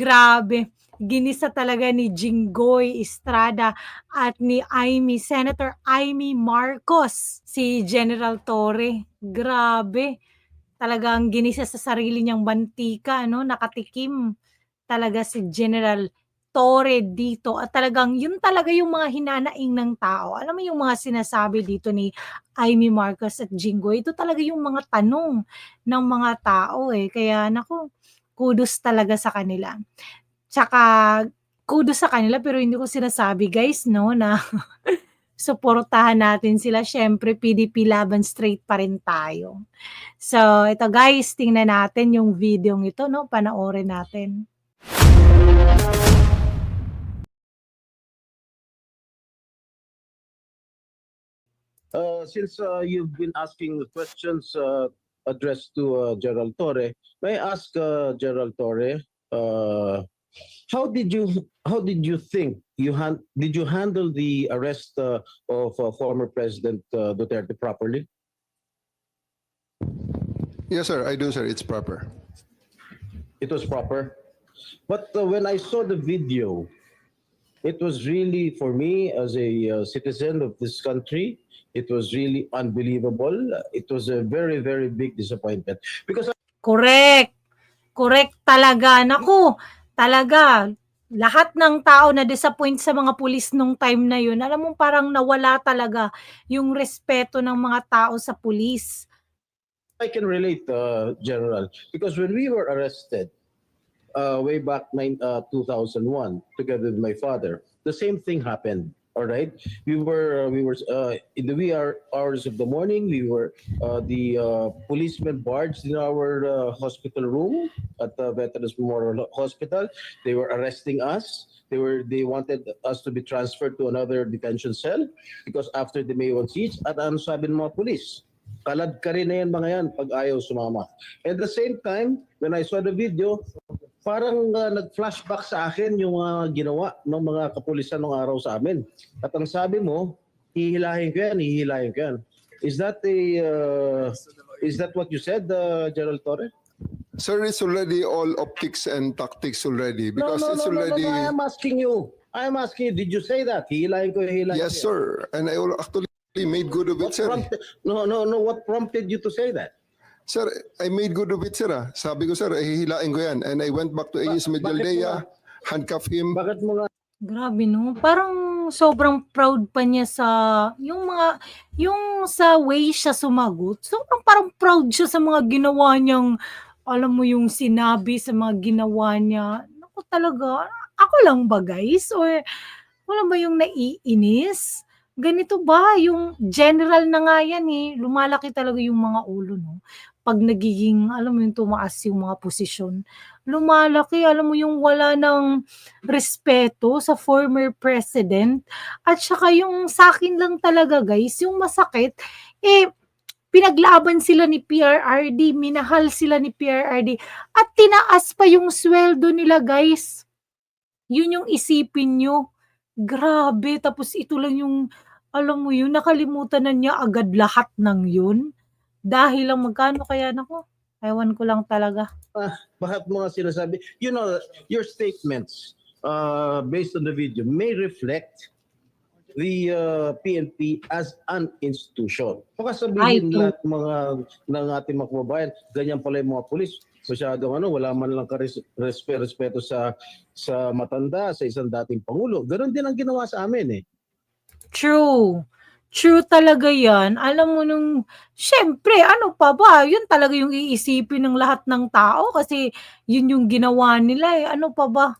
Grabe, ginisa talaga ni Jinggoy Estrada at ni Amy Senator Amy Marcos si General Torre. Grabe, talagang ginisa sa sarili niyang mantika 'no, nakatikim talaga si General Torre dito at talagang yun talaga yung mga hinanaing ng tao. Alam mo yung mga sinasabi dito ni Amy Marcos at Jinggoy, ito talaga yung mga tanong ng mga tao, eh. Kaya naku, kudos talaga sa kanila. Tsaka kudos sa kanila pero hindi ko sinasabi guys 'no, na suportahan natin sila. Siyempre PDP laban straight pa rin tayo. So, ito guys, tingnan natin yung videong ito 'no, panoorin natin. Uh, since uh, you've been asking questions uh, addressed to uh, Gerald Torre, may I ask uh, Gerald Torre, uh, how did you how did you think you han- did you handle the arrest uh, of uh, former President uh, Duterte properly? Yes, sir, I do, sir. It's proper. It was proper, but uh, when I saw the video, it was really for me as a uh, citizen of this country. It was really unbelievable. It was a very, very big disappointment because Correct. Correct talaga. Naku, talaga lahat ng tao na disappoint sa mga pulis nung time na yun, alam mo parang nawala talaga yung respeto ng mga tao sa pulis. I can relate, uh, General, because when we were arrested uh, way back nine, uh, 2001, together with my father, the same thing happened. All right, we were uh, we were uh, in the wee hour, hours of the morning. We were uh, the uh, policemen barged in our uh, hospital room at the Veterans Memorial Hospital. They were arresting us. They were they wanted us to be transferred to another detention cell because after the May 1 siege, at ano sabi ng mga police? Kalad ka rin na yan mga yan pag ayaw sumama. At the same time, when I saw the video, parang uh, nag-flashback sa akin yung mga ginawa ng mga kapulisan ng araw sa amin. At ang sabi mo, hihilahin ko yan, hihilahin ko yan. Is that a uh, is that what you said, uh, Gerald Torre? Sir, it's already all optics and tactics already because no, no, it's no, no, no, already. no, I am asking you. I am asking you, did you say that? Hihilahin ko, hihilahin Yes, ko. yan. sir. And I will actually made good of it, What sir. prompted, no, no, no, what prompted you to say that? Sir, I made good of it, sir. ah. Sabi ko, sir, hihilain ko yan. And I went back to bakit Medialdea, mo handcuff him. Bakit mo nga Grabe no, parang sobrang proud pa niya sa yung mga yung sa way siya sumagot. Sobrang parang proud siya sa mga ginawa niyang alam mo yung sinabi sa mga ginawa niya. Naku talaga, ako lang ba guys or wala ba yung naiinis? Ganito ba yung general na nga yan eh, lumalaki talaga yung mga ulo no. Pag nagiging alam mo yung tumaas yung mga posisyon, lumalaki alam mo yung wala ng respeto sa former president at saka yung sa akin lang talaga guys, yung masakit eh pinaglaban sila ni PRRD, minahal sila ni PRRD at tinaas pa yung sweldo nila guys. Yun yung isipin nyo. Grabe, tapos ito lang yung alam mo yun, nakalimutan na niya agad lahat ng yun. Dahil lang magkano kaya nako, ewan ko lang talaga. bakit mga sinasabi, you know, your statements uh, based on the video may reflect the uh, PNP as an institution. Baka sabihin Ay, lahat mga ng ating mga kababayan, ganyan pala yung mga pulis. Masyadong ano, wala man lang kares- respe- respeto sa sa matanda, sa isang dating pangulo. Ganon din ang ginawa sa amin eh. True. True talaga yan. Alam mo nung, syempre, ano pa ba? Yun talaga yung iisipin ng lahat ng tao kasi yun yung ginawa nila eh. Ano pa ba?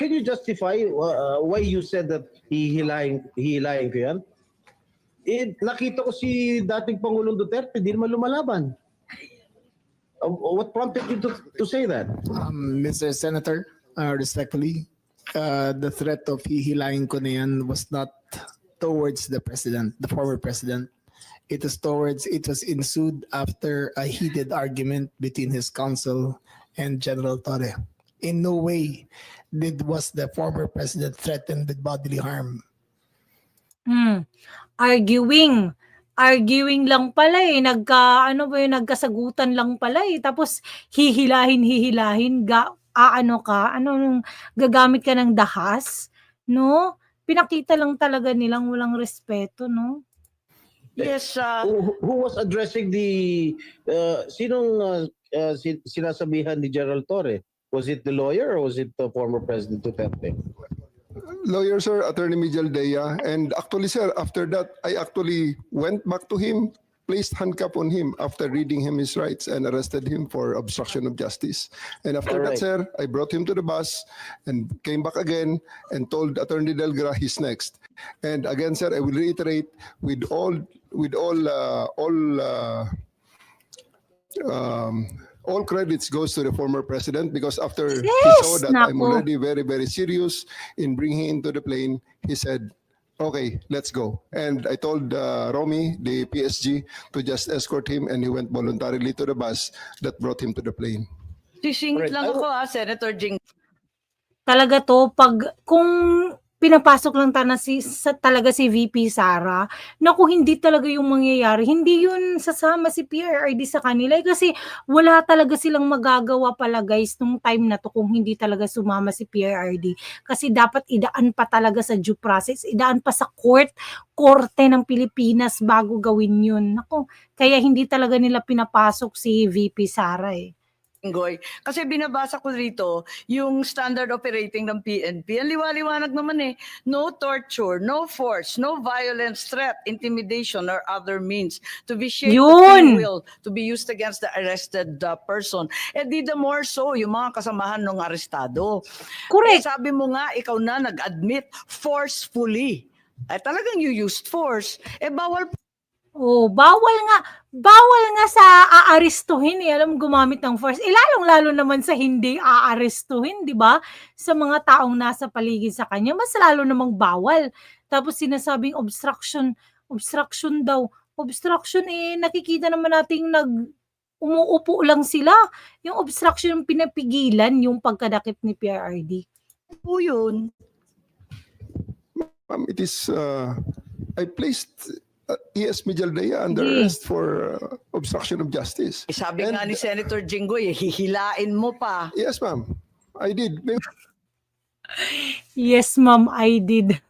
Can you justify uh, why you said that hihilahin, hihilahin ko yan? Eh, nakita ko si dating Pangulong Duterte, di naman lumalaban. Uh, what prompted you to, to say that? Um, Mr. Senator, uh, respectfully, uh, the threat of hihilahin ko na yan was not towards the president, the former president. It was towards, it was ensued after a heated argument between his counsel and General Torre. In no way did was the former president threatened with bodily harm. Hmm. Arguing. Arguing lang pala eh. Nagka, ano ba yun, nagkasagutan lang pala eh. Tapos hihilahin, hihilahin. Ga, aano ka, ano nung gagamit ka ng dahas, 'no? Pinakita lang talaga nilang walang respeto, 'no? Yes, uh, Who, who was addressing the uh, sinong uh, uh, si- sinasabihan ni Gerald Torre? Was it the lawyer or was it the former President Duterte? Lawyer, sir, Attorney Mijal Dea. And actually, sir, after that, I actually went back to him, placed handcuff on him after reading him his rights and arrested him for obstruction of justice. And after that, sir, I brought him to the bus and came back again and told Attorney Delgra he's next. And again, sir, I will reiterate with all, with all, uh, all, uh, um, all credits goes to the former president because after he saw that I'm already very, very serious in bringing him to the plane, he said, okay, let's go. And I told uh, Romy, the PSG, to just escort him and he went voluntarily to the bus that brought him to the plane. sisingit lang ako ha, Senator Jing. Talaga 'to 'pag kung pinapasok lang tana si sa talaga si VP Sara, naku hindi talaga yung mangyayari. Hindi yun sasama si PRRD sa kanila, eh, kasi wala talaga silang magagawa pala guys nung time na 'to kung hindi talaga sumama si PRRD. Kasi dapat idaan pa talaga sa due process, idaan pa sa court, korte ng Pilipinas bago gawin yun. Naku, kaya hindi talaga nila pinapasok si VP Sara, eh. Goy. Kasi binabasa ko rito yung standard operating ng PNP. Ang liwaliwanag naman eh. No torture, no force, no violence, threat, intimidation, or other means to be shaped to Yun! will to be used against the arrested uh, person. Eh di the more so, yung mga kasamahan ng arestado. Eh, Correct. sabi mo nga, ikaw na nag-admit forcefully. Eh talagang you used force. Eh bawal Oh, bawal nga, bawal nga sa aarestuhin eh, alam gumamit ng force. Eh, lalong-lalo naman sa hindi aarestuhin, di ba? Sa mga taong nasa paligid sa kanya, mas lalo namang bawal. Tapos sinasabing obstruction, obstruction daw. Obstruction eh, nakikita naman nating nag, umuupo lang sila. Yung obstruction yung pinapigilan yung pagkadakip ni PRRD. po yun. Ma'am, it is, uh, I placed ES Mijaldea under Sige. arrest for uh, obstruction of justice. Eh, sabi And- nga ni Senator Jinggoy, eh, hihilain mo pa. Yes, ma'am. I did. Yes, ma'am, I did.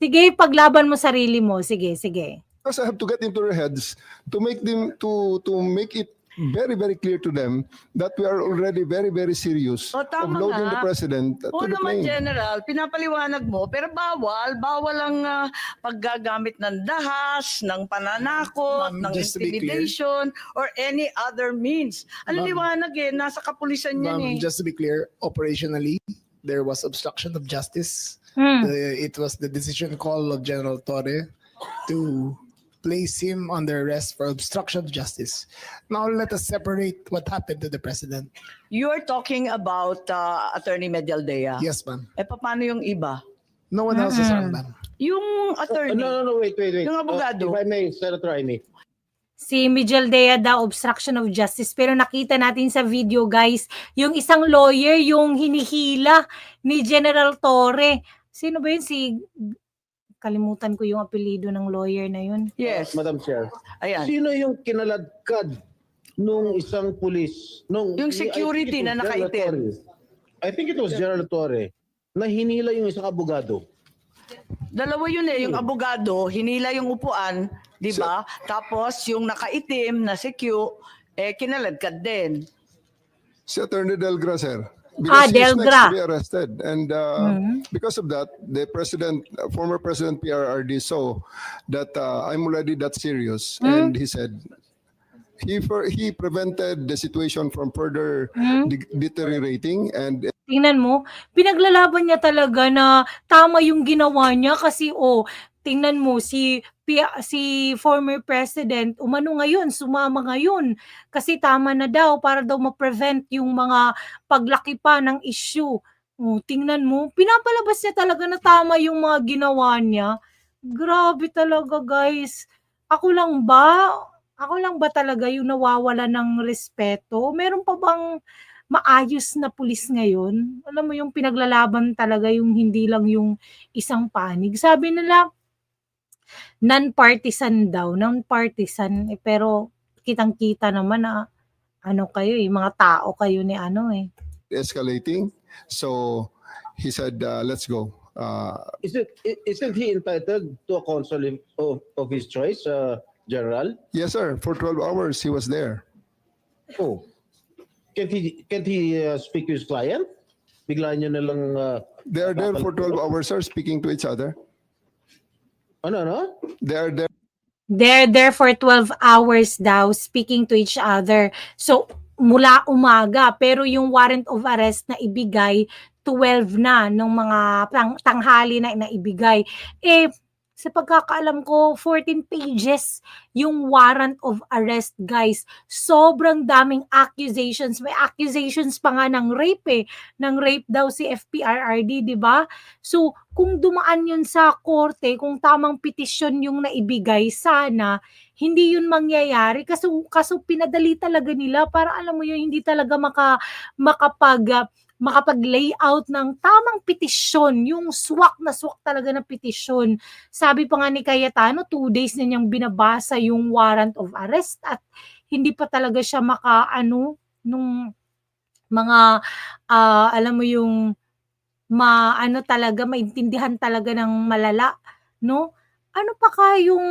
Sige, paglaban mo sarili mo. Sige, sige. Because I have to get into their heads to make them to to make it very very clear to them that we are already very very serious O, of tama loading nga. the president Oo to the naman, plane. General, pinapaliwanag mo, pero bawal, bawal ang ah, paggagamit ng dahas, ng pananakot, Ma'am, ng just to be clear. intimidation, or any other means. Ang Ma'am. liwanag eh, nasa kapulisan yan Ma'am, eh. just to be clear, operationally, there was obstruction of justice. Hmm. Uh, it was the decision call of General Torre to place him under arrest for obstruction of justice. Now let us separate what happened to the president. You're talking about ah, Attorney Medialdea. Yes, ma'am. Eh, paano yung iba? No one else is harmed, ma'am. Yung Oh, attorney, no, no, no, wait, wait, wait. Yung Uh, abogado. if I may, Senator Amy. si Mijel Dea daw obstruction of justice pero nakita natin sa video guys yung isang lawyer yung hinihila ni General Torre sino ba yun si kalimutan ko yung apelyido ng lawyer na yun yes, Madam Chair. ayan. Sino yung kinaladkad nung isang pulis? Nung, Yung I think security was na General nakaitim. Torre. I think it was General Torre na hinila yung isang abogado. Dalawa yun eh, yung Hmm. abogado, hinila yung upuan, di ba? Tapos yung nakaitim na si Q, eh kinaladkad din. Si Attorney Delgra, sir. Ah, Delgra. be arrested. And uh, Mhm. because of that, the president, uh, former president PRRD saw that uh, I'm already that serious. And he said, he, for, he prevented the situation from further de- deteriorating and tingnan mo pinaglalaban niya talaga na tama yung ginawa niya kasi oh tingnan mo si si former president umano ngayon sumama ngayon. Kasi tama na daw para daw ma-prevent yung mga paglaki pa ng issue. Oh, tingnan mo pinapalabas niya talaga na tama yung mga ginawa niya. Grabe talaga guys. Ako lang ba ako lang ba talaga yung nawawala ng respeto? Meron pa bang maayos na pulis ngayon. Alam mo yung pinaglalaban talaga yung hindi lang yung isang panig. Sabi nila, non-partisan daw, non-partisan. Eh, pero kitang-kita naman na ano kayo eh, mga tao kayo ni ano eh. escalating. So he said, uh, let's go. Uh, Isn't, i- isn't he entitled to a counsel of, of, of his choice, uh, General? yes, sir. For 12 hours, he was there. Oh. Can't he, can't he uh, speak to his client? Bigla nyo na lang, uh, They are there for 12 hours, sir, speaking to each other. Ano, no? They are there They're there for 12 hours daw speaking to each other. So, mula umaga. Pero yung warrant of arrest na ibigay, 12 na nung mga tang- tanghali na naibigay. Eh, sa pagkakaalam ko, 14 pages yung warrant of arrest, guys. Sobrang daming accusations. May accusations pa nga ng rape eh. Ng rape daw si FPRRD, di ba? So, kung dumaan yun sa korte, kung tamang petisyon yung naibigay, sana hindi yun mangyayari. Kaso, kaso pinadali talaga nila para alam mo yun, hindi talaga maka, makapag, makapag-layout ng tamang petisyon, yung swak na swak talaga na petisyon. Sabi pa nga ni Cayetano, two days na niyang binabasa yung warrant of arrest at hindi pa talaga siya maka, ano, nung mga, ah, alam mo yung, maano talaga, maintindihan talaga ng malala, no? Ano pa kayong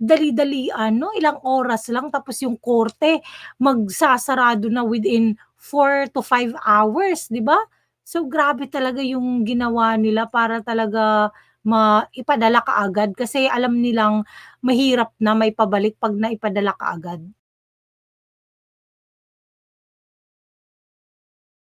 dali-dalian, no? Ilang oras lang tapos yung korte magsasarado na within 4 to 5 hours, di ba? So grabe talaga yung ginawa nila para talaga maipadala ka agad kasi alam nilang mahirap na may pabalik pag naipadala ka agad.